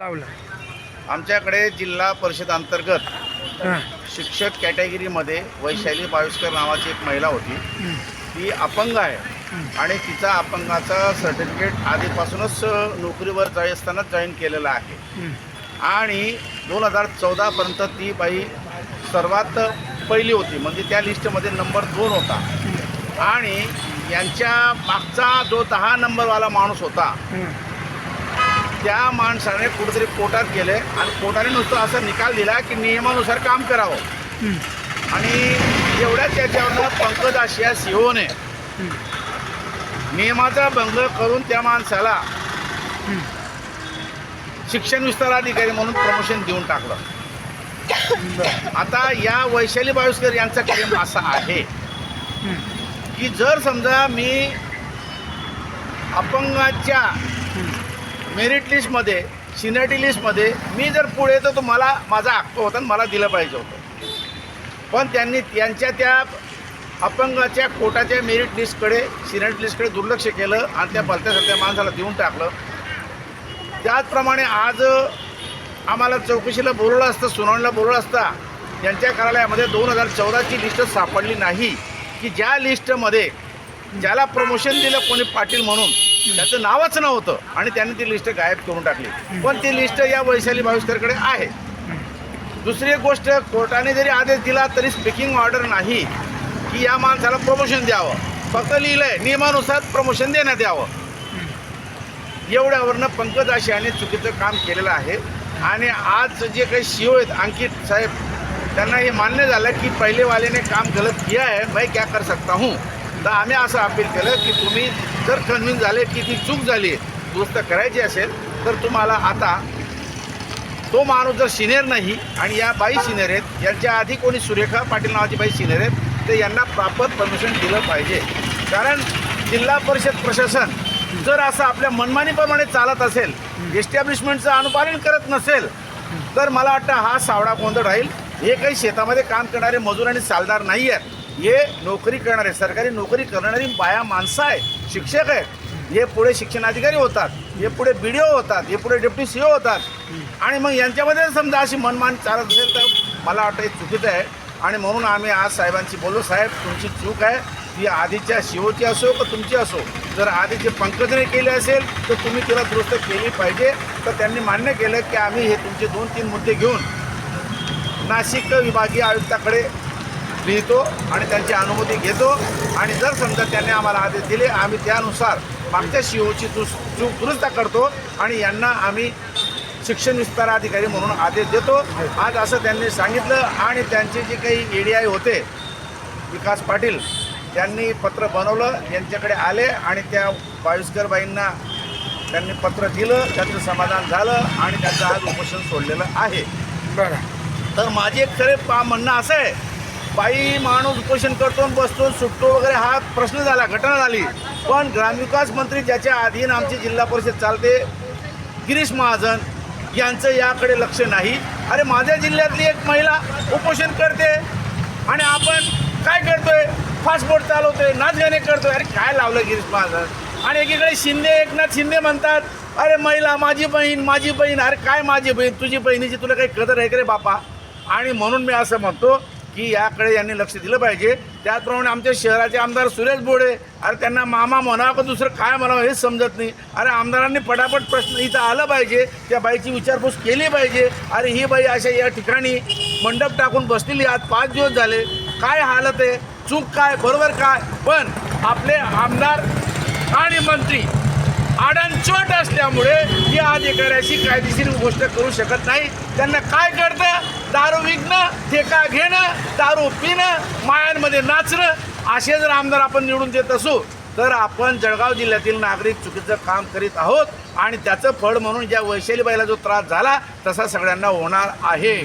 लावला. आमच्याकडे जिल्हा परिषद अंतर्गत शिक्षक कॅटेगरीमध्ये वैशाली बाविस्कर नावाची एक महिला होती. ती अपंग आहे. आणि तिचा अपंगाचा सर्टिफिकेट आधीपासूनच नोकरीवर जाई असतानाच जॉईन केलेलं आहे. आणि दोन हजार चौदापर्यंत ती बाई सर्वात पहिली होती. म्हणजे त्या लिस्टमध्ये नंबर दोन होता. आणि यांच्या मागचा जो दहा नंबरवाला माणूस होता त्या माणसाने कुठेतरी कोर्टात गेले आणि कोर्टाने नुसतं असा निकाल दिला की नियमानुसार काम करावं. आणि एवढ्याच त्याच्यावरनं पंकज आशिया सीओने. नियमाचा भंग करून त्या माणसाला शिक्षण विस्तार अधिकारी म्हणून प्रमोशन देऊन टाकलं. आता या वैशाली बायुस्कर यांचा क्लेम असा आहे. की जर समजा मी अपंगाच्या मेरिट लिस्टमध्ये सिनियरिटी लिस्टमध्ये मी जर पुढे तर मला माझा हक्क होता आणि मला दिलं पाहिजे होतं. पण त्यांनी त्यांच्या त्या अपंगाच्या कोटाच्या मेरिट लिस्टकडे सिनियरिटी लिस्टकडे दुर्लक्ष केलं आणि त्या भलत्या माणसाला देऊन टाकलं. त्याचप्रमाणे आज आम्हाला चौकशीला बोलवलं असतं सुनावणीला बोलवलं असता त्यांच्या कार्यालयामध्ये दोन हजार चौदाची लिस्ट सापडली नाही. की ज्या लिस्टमध्ये ज्याला प्रमोशन दिलं कोणी पाटील म्हणून त्याचं नावच नव्हतं आणि त्यांनी ती लिस्ट गायब करून टाकली. पण ती लिस्ट या वैशाली भाविस्करकडे आहे. दुसरी एक गोष्ट कोर्टाने जरी आदेश दिला तरी स्पीकिंग ऑर्डर नाही की या माणसाला प्रमोशन द्यावं. फक्त लिहिलंय नियमानुसार प्रमोशन देण्यात यावं. एवढ्यावरनं पंकज आशियाने चुकीचं काम केलेलं आहे. आणि आज जे काही शिओ आहेत अंकित साहेब त्यांना हे मान्य झालं की पहिलेवाल्याने काम गलत किया है मैं क्या कर सकता हूँ? तर आम्ही असं अपील केलं की तुम्ही जर कन्व्हिन्स झाले की ती चूक झाली दुरुस्त करायची असेल तर तुम्हाला आता तो माणूस जर सिनियर नाही आणि या बाई सिनियर आहेत यांच्या आधी कोणी सुरेखा पाटील नावाची बाई सिनियर आहेत तर यांना प्रॉपर परमिशन दिलं पाहिजे. कारण जिल्हा परिषद प्रशासन जर असं आपल्या मनमानीप्रमाणे चालत असेल एस्टॅब्लिशमेंटचं अनुपालन करत नसेल तर मला वाटतं हा सावडा गोंधळ राहील. हे काही शेतामध्ये काम करणारे मजूर आणि सालदार नाही आहेत हे नोकरी करणारे सरकारी नोकरी करणारी बाया माणसं आहे शिक्षक आहेत. हे पुढे शिक्षणाधिकारी होतात हे पुढे बी डी ओ होतात हे पुढे डेप्युटी सी ओ होतात. आणि मग यांच्यामध्ये समजा अशी मनमान चालत असेल तर मला वाटतं हे चुकीचं आहे. आणि म्हणून आम्ही आज साहेबांशी बोललो साहेब तुमची चूक आहे. ती आधीच्या शिवची असो का तुमची असो? जर आधीचे पंकजने केले असेल तर तुम्ही तिला दुरुस्त केली पाहिजे. तर त्यांनी मान्य केलं की आम्ही हे तुमचे दोन तीन मुद्दे घेऊन नाशिक विभागीय आयुक्ताकडे लिहितो आणि त्यांची अनुमती घेतो. आणि जर समजा त्यांनी आम्हाला आदेश दिले आम्ही त्यानुसार मागच्या सीओची दुस चूक दुरुस्त करतो आणि यांना आम्ही शिक्षण विस्तार अधिकारी म्हणून आदेश देतो. आज असं त्यांनी सांगितलं आणि त्यांचे जे काही ए डी आय होते विकास पाटील त्यांनी पत्र बनवलं यांच्याकडे आले आणि त्या बाविस्कर बाईंना त्यांनी पत्र दिलं त्याचं समाधान झालं आणि त्यांचं आज उपोषण सोडलेलं आहे. बरं. तर माझे एक खरे पा म्हणणं असं आहे बाई माणूस उपोषण करतो आणि बसतो सुटतो वगैरे हा प्रश्न झाला घटना झाली. पण ग्रामविकास मंत्री ज्याच्या अधीन आमची जिल्हा परिषद चालते गिरीश महाजन यांचं याकडे लक्ष नाही. अरे माझ्या जिल्ह्यातली एक महिला उपोषण करते आणि आपण काय करतोय? फास्टफूड चालवतोय नाचगाणे करतोय. अरे काय लावलं गिरीश महाजन? आणि एकीकडे शिंदे एकनाथ शिंदे म्हणतात अरे महिला माझी बहीण माझी बहीण अरे काय माझी बहीण? तुझी बहिणीची तुला काही कदर आहे का रे बापा? आणि म्हणून मी असं म्हणतो की याकडे यांनी लक्ष दिलं पाहिजे. त्याचप्रमाणे आमच्या शहराचे आमदार सुरेश बोडे अरे त्यांना मामा म्हणावं का दुसरं काय म्हणावं हेच समजत नाही. अरे आमदारांनी पटापट प्रश्न इथं आलं पाहिजे त्या बाईची विचारपूस केली पाहिजे. अरे ही बाई अशा या ठिकाणी मंडप टाकून बसलेली आज पाच दिवस झाले. काय हालत आहे? चूक काय? बरोबर काय? पण आपले आमदार आणि मंत्री आडांचोट असल्यामुळे या अधिकाऱ्याशी कायदेशीर गोष्ट करू शकत नाही. त्यांना काय कळतं? दारू विकणं ठेका घेणं दारू पिणं मायांमध्ये नाचणं. असे जर आमदार आपण निवडून देत असू तर आपण जळगाव जिल्ह्यातील नागरिक चुकीचं काम करीत आहोत आणि त्याचं फळ म्हणून ज्या वैशालीबाईला जो त्रास झाला तसा सगळ्यांना होणार आहे.